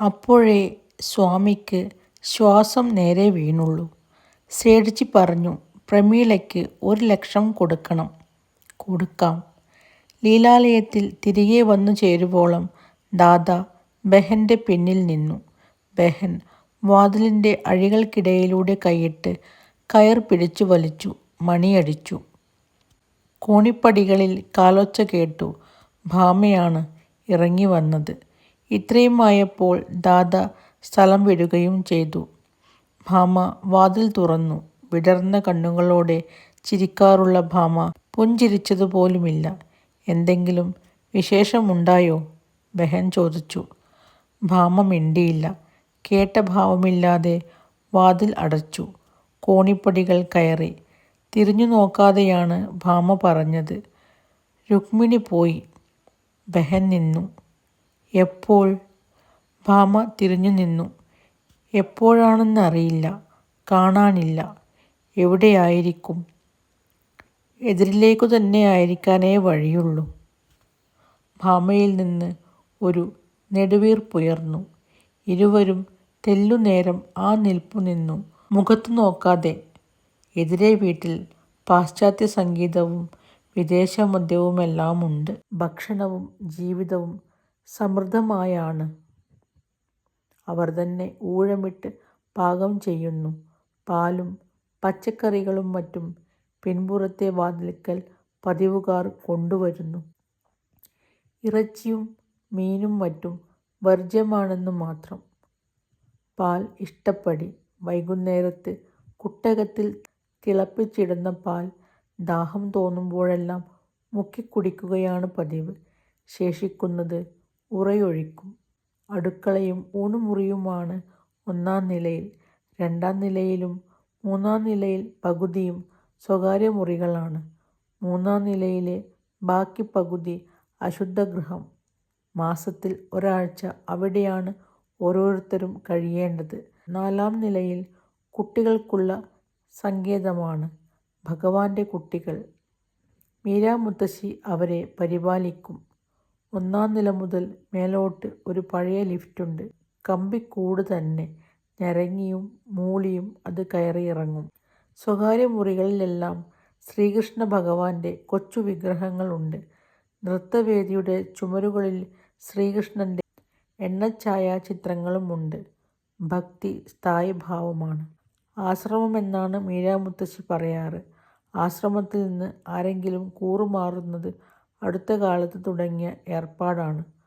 അപ്പോഴേ സ്വാമിക്ക് ശ്വാസം നേരെ വീണുള്ളൂ. സേഠ്ജി പറഞ്ഞു പ്രമീളയ്ക്ക് ഒരു ലക്ഷം കൊടുക്കണം. കൊടുക്കാം. ലീലാലയത്തിൽ തിരികെ വന്നു ചേരുവോളം ദാദാ ബഹന്റെ പിന്നിൽ നിന്നു. ബഹൻ വാതിലിന്റെ അഴികൾക്കിടയിലൂടെ കൈയിട്ട് കയർ പിടിച്ചു വലിച്ചു. മണിയടിച്ചു. കോണിപ്പടികളിൽ കാലൊച്ച കേട്ടു. ഭാമയാണ് ഇറങ്ങിവന്നത്. ഇത്രയുമായപ്പോൾ ദാദ സ്ഥലം വിടുകയും ചെയ്തു. ഭാമ വാതിൽ തുറന്നു. വിടർന്ന കണ്ണുകളോടെ ചിരിക്കാറുള്ള ഭാമ പുഞ്ചിരിച്ചതുപോലുമില്ല. എന്തെങ്കിലും വിശേഷമുണ്ടായോ? ബെഹൻ ചോദിച്ചു. ഭാമ മിണ്ടിയില്ല. കേട്ട ഭാവമില്ലാതെ വാതിൽ അടച്ചു. കോണിപ്പടികൾ കയറി. തിരിഞ്ഞു നോക്കാതെയാണ് ഭാമ പറഞ്ഞത്. രുക്മിണി പോയി. ബെഹൻ നിന്നു. എപ്പോൾ? ഭാമ തിരിഞ്ഞു നിന്നു എപ്പോഴാണെന്നറിയില്ല. കാണാനില്ല. എവിടെയായിരിക്കും? എതിരിലേക്കു എതിരിലേക്കുതന്നെയായിരിക്കാനേ വഴിയുള്ളൂ. ഭാമയിൽ നിന്ന് ഒരു നെടുവീർപ്പുയർന്നു. ഇരുവരും തെല്ലുനേരം ആ നിൽപ്പു നിന്നു. മുഖത്തു നോക്കാതെ. എതിരെ വീട്ടിൽ പാശ്ചാത്യ സംഗീതവും വിദേശ മദ്യവുമെല്ലാമുണ്ട് ഭക്ഷണവും ജീവിതവും സമൃദ്ധമായാണ്. അവർ തന്നെ ഊഴമിട്ട് പാകം ചെയ്യുന്നു. പാലും പച്ചക്കറികളും മറ്റും പിൻപുറത്തെ വാതിൽക്കൽ പതിവുകാർ കൊണ്ടുവരുന്നു. ഇറച്ചിയും മീനും മറ്റും വർജ്യമാണെന്നു മാത്രം. പാൽ ഇഷ്ടപ്പടി. വൈകുന്നേരത്ത് കുട്ടകത്തിൽ തിളപ്പിച്ചിടുന്ന പാൽ ദാഹം തോന്നുമ്പോഴെല്ലാം മുക്കിക്കുടിക്കുകയാണ് പതിവ്. ശേഷിക്കുന്നത് ഉറയൊഴിക്കും. അടുക്കളയും ഊണുമുറിയുമാണ് ഒന്നാം നിലയിൽ. രണ്ടാം നിലയിലും മൂന്നാം നിലയിൽ പകുതിയും സ്വകാര്യമുറികളാണ്. മൂന്നാം നിലയിലെ ബാക്കി പകുതി അശുദ്ധഗൃഹം. മാസത്തിൽ ഒരാഴ്ച അവിടെയാണ് ഓരോരുത്തരും കഴിയേണ്ടത്. നാലാം നിലയിൽ കുട്ടികൾക്കുള്ള സങ്കേതമാണ്. ഭഗവാന്റെ കുട്ടികൾ. മീരാമുത്തശ്ശി അവരെ പരിപാലിക്കും. ഒന്നാം നില മുതൽ മേലോട്ട് ഒരു പഴയ ലിഫ്റ്റുണ്ട്. കമ്പിക്കൂട് തന്നെ. ഞരങ്ങിയും മൂളിയും അത് കയറിയിറങ്ങും. സ്വകാര്യമുറികളിലെല്ലാം ശ്രീകൃഷ്ണഭഗവാന്റെ കൊച്ചുവിഗ്രഹങ്ങളുണ്ട്. നൃത്തവേദിയുടെ ചുമരുകളിൽ ശ്രീകൃഷ്ണന്റെ എണ്ണഛായാചിത്രങ്ങളുമുണ്ട്. ഭക്തി സ്ഥായീഭാവമാണ്. ആശ്രമമെന്നാണ് മീരാമുത്തശ്ശി പറയാറ്. ആശ്രമത്തിൽ നിന്ന് ആരെങ്കിലും കൂറുമാറുന്നത് അടുത്തകാലത്ത് തുടങ്ങിയ ഏർപ്പാടാണ്.